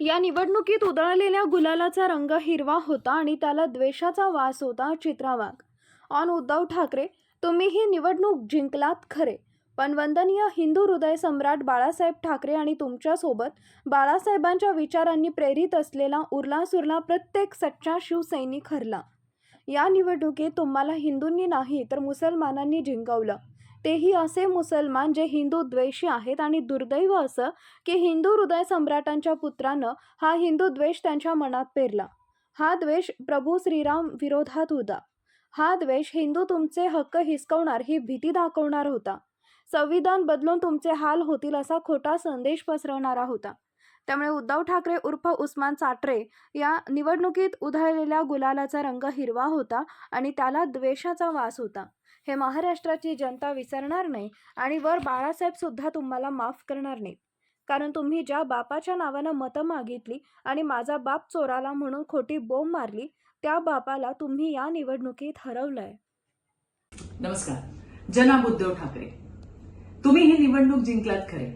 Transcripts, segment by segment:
या निवडणुकीत उधळलेल्या गुलालाचा रंग हिरवा होता आणि त्याला द्वेषाचा वास होता चित्रावाघ. ऑन उद्धव ठाकरे तुम्ही ही निवडणूक जिंकलात खरे. पण वंदनीय हिंदू हृदय सम्राट बाळासाहेब ठाकरे आणि तुमच्यासोबत बाळासाहेबांच्या विचारांनी प्रेरित असलेला उरला सुरला प्रत्येक सच्चा शिवसैनिक हरला. या निवडणुकीत तुम्हाला हिंदूंनी नाही तर मुसलमानांनी जिंकवलं. तेही असे मुसलमान जे हिंदू द्वेषी आहेत आणि दुर्दैव असं की हिंदू हृदय सम्राटांच्या पुत्रानं हा हिंदू द्वेष त्यांच्या मनात पेरला. हा द्वेष प्रभू श्रीराम विरोधात होता. हा द्वेष हिंदू तुमचे हक्क हिसकवणार ही भीती दाखवणार होता. संविधान बदलून तुमचे हाल होतील असा खोटा संदेश पसरवणारा होता. त्यामुळे उद्धव ठाकरे उर्फ उस्मान चाटरे या निवडणुकीत उधळलेल्या गुलालाचा रंग हिरवा होता आणि त्याला द्वेषाचा वास होता. हे महाराष्ट्राची जनता विसरणार नाही आणि वर बाळासाहेबसुद्धा तुम्हाला माफ करणार नाहीत. कारण तुम्ही ज्या बापाच्या नावानं मतं मागितली आणि माझा बाप चोराला म्हणून खोटी बोंब मारली त्या बापाला तुम्ही या निवडणुकीत हरवलंय. नमस्कार. जनाब उद्धव ठाकरे. तुम्ही ही निवडणूक जिंकलात खरे.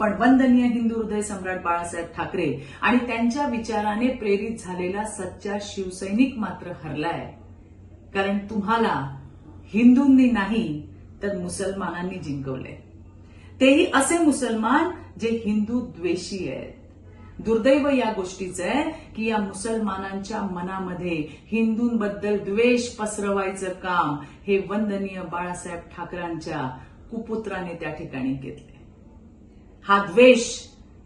पण वंदनीय हिंदू हृदय सम्राट बाळासाहेब ठाकरे आणि त्यांच्या विचाराने प्रेरित झालेला सच्चा शिवसैनिक मात्र हरलाय. कारण तुम्हाला हिंदूंनी नाही तर मुसलमानांनी जिंकवले. तेही असे मुसलमान जे हिंदू द्वेषी आहेत. दुर्दैव या गोष्टीचं आहे की या मुसलमानांच्या मनामध्ये हिंदूंबद्दल द्वेष पसरवायचं काम हे वंदनीय बाळासाहेब ठाकरांच्या कुपुत्राने त्या ठिकाणी घेतले. हा द्वेष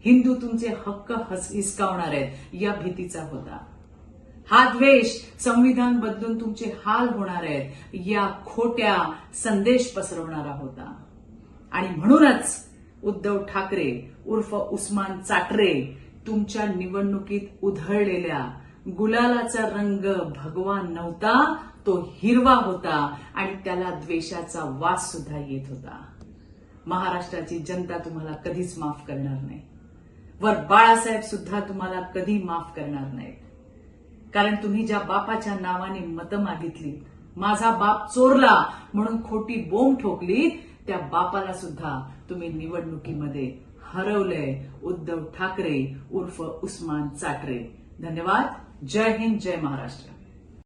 हिंदू तुमचे हक्क हस- हिसकावणार आहेत या भीतीचा होता. हा द्वेष संविधान बदलून तुमचे हाल होणार आहेत. या खोट्या संदेश पसरवणारा होता. आणि म्हणूनच उद्धव ठाकरे उर्फ उस्मान चाटरे तुमच्या निवडणुकीत उधळलेल्या गुलालाचा रंग भगवान नव्हता तो हिरवा होता आणि त्याला द्वेषाचा वास सुद्धा येत होता. महाराष्ट्राची जनता तुम्हाला कधीच माफ करणार नाही. वर बाळासाहेब सुद्धा तुम्हाला कधी माफ करणार नाहीत. कारण तुम्ही ज्या बापाच्या नावाने मतं मागितली माझा बाप चोरला म्हणून खोटी बोंब ठोकली त्या बापाला सुद्धा तुम्ही निवडणुकीमध्ये हरवलंय. उद्धव ठाकरे उर्फ उस्मान चाटरे धन्यवाद. जय हिंद जय महाराष्ट्र.